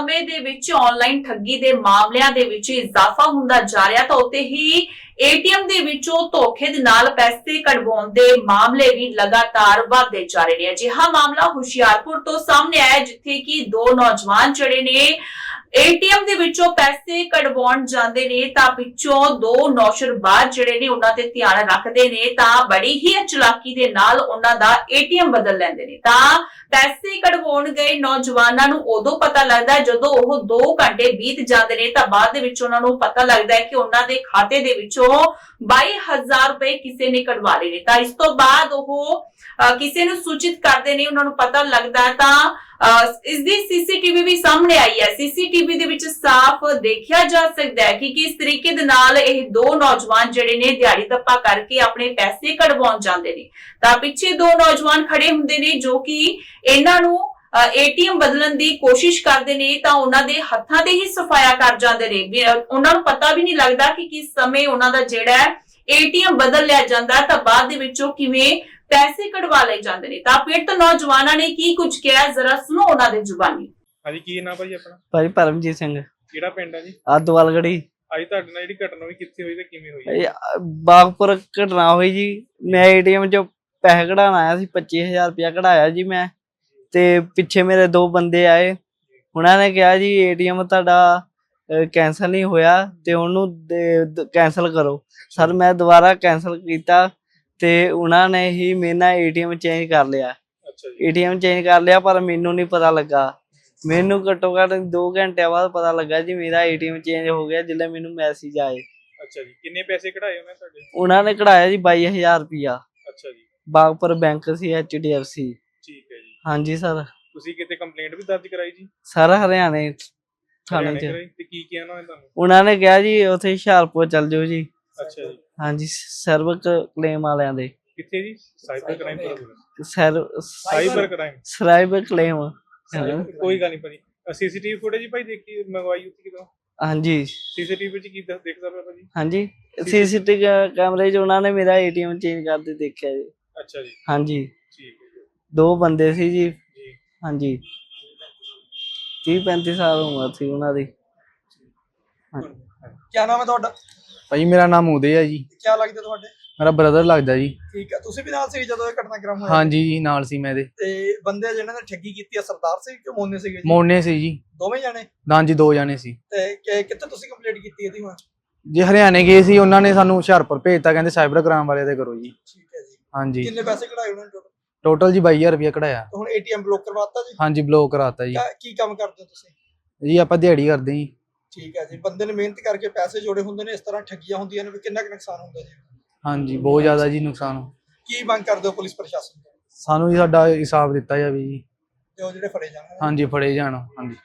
ਸਮੇਂ ਦੇ ਵਿੱਚ ਆਨਲਾਈਨ ਠੱਗੀ ਦੇ ਮਾਮਲਿਆਂ ਦੇ ਵਿੱਚ ਇਜ਼ਾਫਾ ਹੁੰਦਾ ਜਾ ਰਿਹਾ ਤਾਂ ਉੱਤੇ ਹੀ ਏਟੀਐਮ ਦੇ ਵਿੱਚੋਂ ਧੋਖੇ ਦੇ ਨਾਲ ਪੈਸੇ ਕਢਵਾਉਣ ਦੇ ਮਾਮਲੇ ਵੀ ਲਗਾਤਾਰ ਵਧਦੇ ਜਾ ਰਹੇ ਨੇ। ਅਜਿਹਾ ਮਾਮਲਾ ਹੁਸ਼ਿਆਰਪੁਰ ਤੋਂ ਸਾਹਮਣੇ ਆਇਆ ਜਿੱਥੇ ਕਿ ਦੋ ਨੌਜਵਾਨ ਜਿਹੜੇ ਨੇ, ਏਟੀਐਮ ਦੇ ਵਿੱਚੋਂ ਪੈਸੇ ਕਢਵਾਉਣ ਜਾਂਦੇ ਨੇ, ਤਾਂ ਪਿੱਛੋਂ ਦੋ ਨੌਸ਼ਰਬਾਜ਼ ਜਿਹੜੇ ਨੇ ਉਹਨਾਂ ਤੇ ਧਿਆਨ ਰੱਖਦੇ ਨੇ, ਤਾਂ ਬੜੀ ਹੀ ਚਲਾਕੀ ਦੇ ਨਾਲ ਉਹਨਾਂ ਦਾ ਏਟੀਐਮ ਬਦਲ ਲੈਂਦੇ ਨੇ। ਤਾਂ ਪੈਸੇ ਕਢਵਾਉਣ ਗਏ ਨੌਜਵਾਨਾਂ ਨੂੰ ਉਦੋਂ ਪਤਾ ਲੱਗਦਾ ਜਦੋਂ ਉਹ 2 ਘੰਟੇ ਬੀਤ ਜਾਂਦੇ ਨੇ, ਤਾਂ ਬਾਅਦ ਦੇ ਵਿੱਚ ਉਹਨਾਂ ਨੂੰ ਪਤਾ ਲੱਗਦਾ ਹੈ ਕਿ ਉਹਨਾਂ ਦੇ ਖਾਤੇ ਦੇ ਵਿੱਚੋਂ 22000 ਰੁਪਏ ਕਿਸੇ ਨੇ ਕਢਵਾ ਲਏ ਨੇ। ਤਾਂ ਇਸ ਤੋਂ ਬਾਅਦ ਉਹ ਕਿਸੇ ਨੂੰ ਸੂਚਿਤ ਕਰਦੇ ਨੇ, ਉਹਨਾਂ ਨੂੰ ਪਤਾ ਲੱਗਦਾ ਤਾਂ ਇਸ ਦੀ ਸੀਸੀਟੀਵੀ ਵੀ ਸਾਹਮਣੇ ਆਈ ਹੈ। ਸੀਸੀਟੀਵੀ ਦੇ ਵਿੱਚ ਸਾਫ਼ ਦੇਖਿਆ ਜਾ ਸਕਦਾ ਹੈ ਕਿ ਕਿਸ ਤਰੀਕੇ ਦੇ ਨਾਲ ਇਹ ਦੋ ਨੌਜਵਾਨ ਜਿਹੜੇ ਨੇ ਦਿਹਾੜੀ ਦੱਪਾ ਕਰਕੇ ਆਪਣੇ ਪੈਸੇ ਕਢਵਾਉਣ ਜਾਂਦੇ ਨੇ। ਤਾਂ ਪਿੱਛੇ ਦੋ ਨੌਜਵਾਨ ਖੜੇ ਹੁੰਦੇ ਨੇ ਜੋ ਕਿ ਇਹਨਾਂ ਨੂੰ ਏਟੀਐਮ ਬਦਲਣ ਦੀ ਕੋਸ਼ਿਸ਼ ਕਰਦੇ ਨੇ ਤਾਂ ਉਹਨਾਂ ਦੇ ਹੱਥਾਂ ਤੇ ਹੀ ਸਫਾਇਆ ਕਰ ਜਾਂਦੇ ਨੇ। ਉਹਨਾਂ ਨੂੰ ਪਤਾ ਵੀ ਨਹੀਂ ਲੱਗਦਾ ਕਿ ਕਿਸ ਸਮੇਂ ਉਹਨਾਂ ਦਾ ਜਿਹੜਾ ਹੈ ਏਟੀਐਮ ਬਦਲ ਲਿਆ ਜਾਂਦਾ ਤਾਂ ਬਾਅਦ ਦੇ ਵਿੱਚੋਂ ਕਿਵੇਂ ਪੈਸੇ ਕਢਵਾ ਲਏ ਜਾਂਦੇ ਨੇ। ਤਾਂ ਪੀੜਤ ਨੌਜਵਾਨਾਂ ਨੇ ਕੀ ਕੁਝ ਕਿਹਾ? ਜ਼ਰਾ ਸੁਣੋ ਉਹਨਾਂ ਦੇ ਜ਼ੁਬਾਨੀ। ਹਾਂਜੀ ਕੀ ਨਾਂ ਭਾਜੀ ਆਪਣਾ? ਭਾਜੀ ਪਰਮਜੀਤ ਸਿੰਘ। ਕਿਹੜਾ ਪਿੰਡ ਹੈ ਜੀ? ਆਦਵਾਲਗੜੀ ਅੱਜ ਤੁਹਾਡੇ ਨਾਲ ਜਿਹੜੀ ਘਟਨਾ ਹੋਈ ਕਿੱਥੇ ਹੋਈ ਤੇ ਕਿਵੇਂ ਹੋਈ? ਬਾਗਪੁਰ ਘਟਨਾ ਹੋਈ ਜੀ। ਮੈਂ ਏਟੀਐਮ ਚੋਂ ਪੈਸੇ ਕਢਾਉਣ ਆਇਆ ਸੀ 25000 ਰੁਪਇਆ ਕਢਾਇਆ ਜੀ ਮੈਂ। ਤੇ ਪਿੱਛੇ ਮੇਰੇ ਦੋ ਬੰਦੇ ਆਏ। ਉਹਨਾਂ ਨੇ ਕਿਹਾ ਜੀ ਏਟੀਐਮ ਤੁਹਾਡਾ ਕੈਨਸਲ ਨਹੀਂ ਹੋਇਆ ਤੇ ਉਹਨੂੰ ਕੈਨਸਲ ਕਰੋ। ਸਰ ਮੈਂ ਦੁਬਾਰਾ ਕੈਨਸਲ ਕੀਤਾ ਤੇ ਉਹਨਾਂ ਨੇ ਹੀ ਮੇਰਾ ਏਟੀਐਮ ਚੇਂਜ ਕਰ ਲਿਆ। ਏਟੀਐਮ ਚੇਂਜ ਕਰ ਲਿਆ ਪਰ ਮੈਨੂੰ ਨਹੀਂ ਪਤਾ ਲੱਗਾ। ਮੈਨੂੰ ਘੱਟੋ ਘੱਟ 2 ਘੰਟਿਆਂ ਬਾਅਦ ਪਤਾ ਲੱਗਾ ਜੀ ਮੇਰਾ ਏਟੀਐਮ ਚੇਂਜ ਹੋ ਗਿਆ ਜਦੋਂ ਮੈਨੂੰ ਮੈਸੇਜ ਆਏ। ਅੱਛਾ ਜੀ। ਕਿੰਨੇ ਪੈਸੇ ਕਢਾਏ ਉਹਨੇ ਤੁਹਾਡੇ? ਉਹਨਾਂ ਨੇ ਕਢਾਇਆ ਜੀ 22000 ਰੁਪਇਆ। ਅੱਛਾ ਜੀ। ਬਾਗਪੁਰ ਬੈਂਕ ਸੀ ਐਚਡੀਐਫਸੀ ਹਾਂਜੀ ਸਰ। ਤੁਸੀਂ ਕਿਤੇ ਕੰਪਲੇਂਟ ਵੀ ਦਰਜ ਕਰਾਈ ਜੀ? ਸਰ ਹਰਿਆਣੇ ਥਾਣੇ ਹਰਿਆਣੇ 'ਚ। ਕਰਾਈ ਤੇ ਕੀ ਕਿਹਾ ਉਹਨਾਂ ਨੇ ਤੁਹਾਨੂੰ? ਉਹਨਾਂ ਨੇ ਕਿਹਾ ਜੀ ਉੱਥੇ ਹੁਸ਼ਿਆਰਪੁਰ ਚੱਲ ਜਾਓ ਜੀ। ਅੱਛਾ ਜੀ। ਹਾਂਜੀ ਸਰਵ ਕਲੇਮ ਵਾਲਿਆਂ ਦੇ। ਕਿੱਥੇ ਜੀ? Cyber crime sir cyber crime cyber claim ਕੋਈ ਗੱਲ ਨਹੀਂ ਭਾਜੀ। ਸੀਸੀਟੀਵੀ ਫੁਟੇਜ ਭਾਈ ਦੇਖੀ ਮੰਗਵਾਈ ਉੱਥੇ ਕਿਦੋਂ ਹਾਂਜੀ। ਸੀਸੀਟੀਵੀ ਵਿੱਚ ਕੀ ਦੇਖਦਾ ਪਿਆ ਭਾਜੀ? ਹਾਂਜੀ। ਸੀਸੀਟੀਵੀ ਕੈਮਰੇ 'ਚ ਉਹਨਾਂ ਨੇ ਮੇਰਾ ਏਟੀਐਮ ਚੇਂਜ ਕਰਦੇ ਦੇਖਿਆ ਜੀ। ਅੱਛਾ ਜੀ। ਹਾਂਜੀ। ਦੋ ਬੰਦੇ ਸੀ ਜੀ। ਜੀ। ਹਾਂਜੀ। 30 35 ਸਾਲ ਉਮਰ ਸੀ ਉਹਨਾਂ ਦੀ। ਕਿਆ ਨਾਮ ਹੈ ਤੁਹਾਡਾ? ਭਾਜੀ ਮੇਰਾ ਨਾਮ ਉਦੇ ਆ ਜੀ। ਕਿਆ ਲੱਗਦਾ ਤੁਹਾਡੇ? ਮੇਰਾ ਬ੍ਰਦਰ ਲੱਗਦਾ ਜੀ। ਠੀਕ ਹੈ ਤੁਸੀਂ ਵੀ ਨਾਲ ਸੀ ਜਦੋਂ ਇਹ ਘਟਨਾਕ੍ਰਮ ਹੋਇਆ ਹਾਂਜੀ ਜੀ ਨਾਲ ਸੀ ਮੈਂ ਇਹਦੇ। ਤੇ ਬੰਦੇ ਜਿਹਨਾਂ ਨੇ ਠੱਗੀ ਕੀਤੀ ਆ ਸਰਦਾਰ ਸੀ ਕਿ ਮੋਨੇ ਸੀਗੇ ਜੀ? ਮੋਨੇ ਸੀ ਜੀ। ਦੋਵੇਂ ਜਾਣੇ? ਹਾਂਜੀ ਦੋ ਜਾਣੇ ਸੀ। ਤੇ ਕਿ- ਕਿੱਥੇ ਤੁਸੀਂ ਕੰਪਲੀਟ ਕੀਤੀ ਇਹਦੀ ਹੁਣ? ਜੇ ਹਰਿਆਣੇ ਗਏ ਸੀ ਉਹਨਾਂ ਨੇ ਸਾਨੂੰ ਹੁਸ਼ਿਆਰਪੁਰ ਭੇਜਤਾ ਕਹਿੰਦੇ ਸਾਈਬਰ ਕ੍ਰਾਈਮ ਵਾਲੇ ਦੇ ਕਰੋ ਜੀ। ਠੀਕ ਹੈ ਜੀ। ਹਾਂਜੀ। ਕਿੰਨੇ ਪੈਸੇ ਕਢਾਏ ਉਹਨਾਂ ਨੇ total? ਟੋਟਲ ਜੀ 22000 ਰੁਪਏ ਕਢਾਇਆ। ਹੁਣ ਏਟੀਐਮ ਬਲੌਕ ਕਰਵਾਤਾ ਜੀ? ਹਾਂਜੀ ਬਲੌਕ ਕਰਾਤਾ ਜੀ। ਕਿਆ- ਕੀ ਕੰਮ ਕਰਦੇ ਹੋ ਤੁਸੀਂ? ਜੀ ਆਪਾਂ ਦਿਹਾੜੀ ਕਰਦੇ ਜੀ। ਠੀਕ ਹੈ ਜੀ। ਬੰਦੇ ਨੇ ਮਿਹਨਤ ਕਰਕੇ ਪੈਸੇ ਜੋੜੇ ਹੁੰਦੇ ਨੇ ਇਸ ਤਰ੍ਹਾਂ ਠੱਗੀਆਂ ਹੁੰਦੀਆਂ ਨੇ ਵੀ ਕਿੰਨਾ ਕੁ ਨੁਕਸਾਨ ਹੁੰਦਾ ਜੀ। ਹਾਂਜੀ ਬਹੁਤ ਜ਼ਿਆਦਾ ਜੀ ਨੁਕਸਾਨ। ਕੀ ਮੰਗ ਕਰਦੇ ਹੋ ਪੁਲਿਸ ਪ੍ਰਸ਼ਾਸਨ ਤੋਂ? ਸਾਨੂੰ ਜੀ ਸਾਡਾ ਹਿਸਾਬ ਦਿੱਤਾ ਜਾਵੇ ਜੀ। ਤੇ ਉਹ ਜਿਹੜੇ ਫੜੇ ਜਾਣ। ਹਾਂਜੀ ਫੜੇ ਜਾਣ ਹਾਂਜੀ।